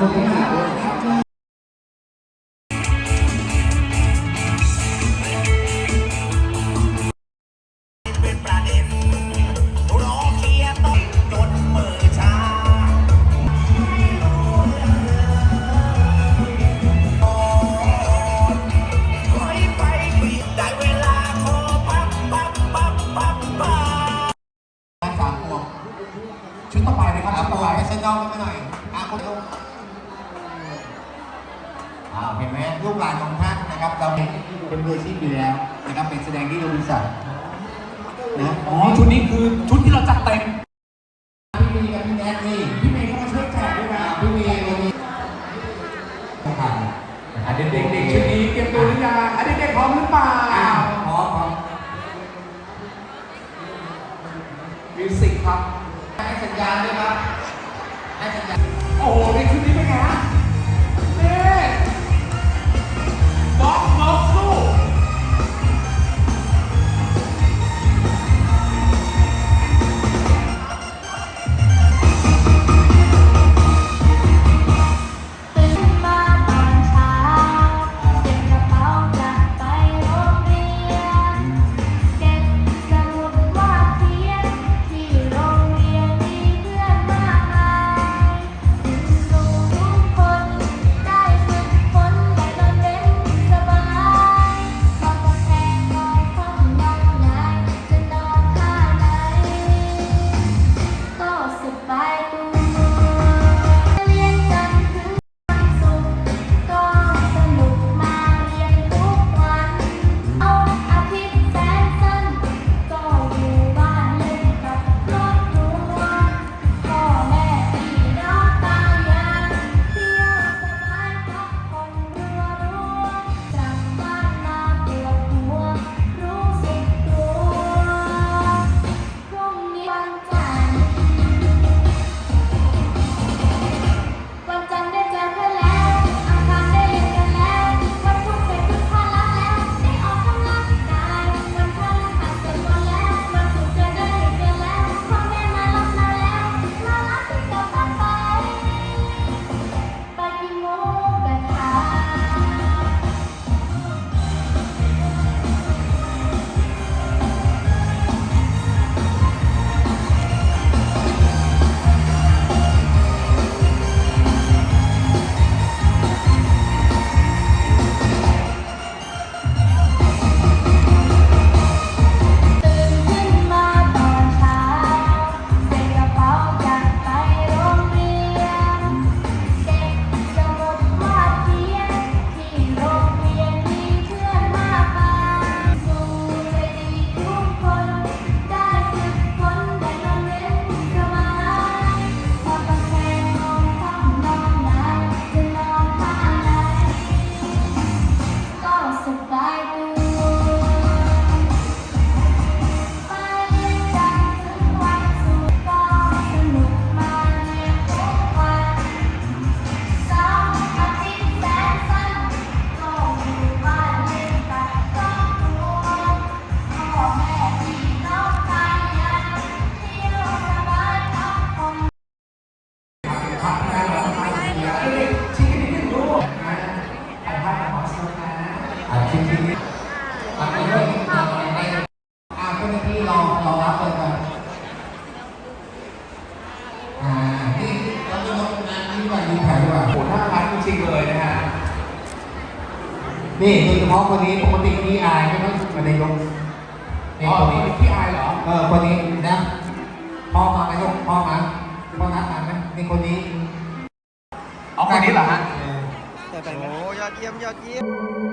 ชุดต่อไปนะครับต่อไปเส้นนอกกันหน่อยอะคุณลุง เห็นไหมลูกหลานของท่านนะครับเราเป็นมือร์ชีพอยู่แล้วนะครับเป็นแสดงที่โรบินสันนะอ๋อชุดนี้คือชุดที่เราจัดเต็มพี่มีกับพี่แนทนี่พี่เมย์ก็มช่วแขกด้วยนะพี่มีเผ่านอ่ชุดนี้เตรียมตัวหรือยังอะเด็กพร้อมหรือเปล่าพร้อพร้อมมิวสิกครับให้สัญญาณด้วยครับให้สัญญาณโอ้โหในชุดนี้เป็นไงฮะ นี่โดยเฉพาะคนนี้ปกติพี่อายใช่ไหมมาในยกอ๋อคนนี้พี่อายเหรอ เออคนนี้นะพ่อมานายกพ่อมาพ่อนัดมาไหมนี่คนนี้เอาคนนี้เหรอฮะโอ้ยอดเยี่ยมยอดเยี่ยม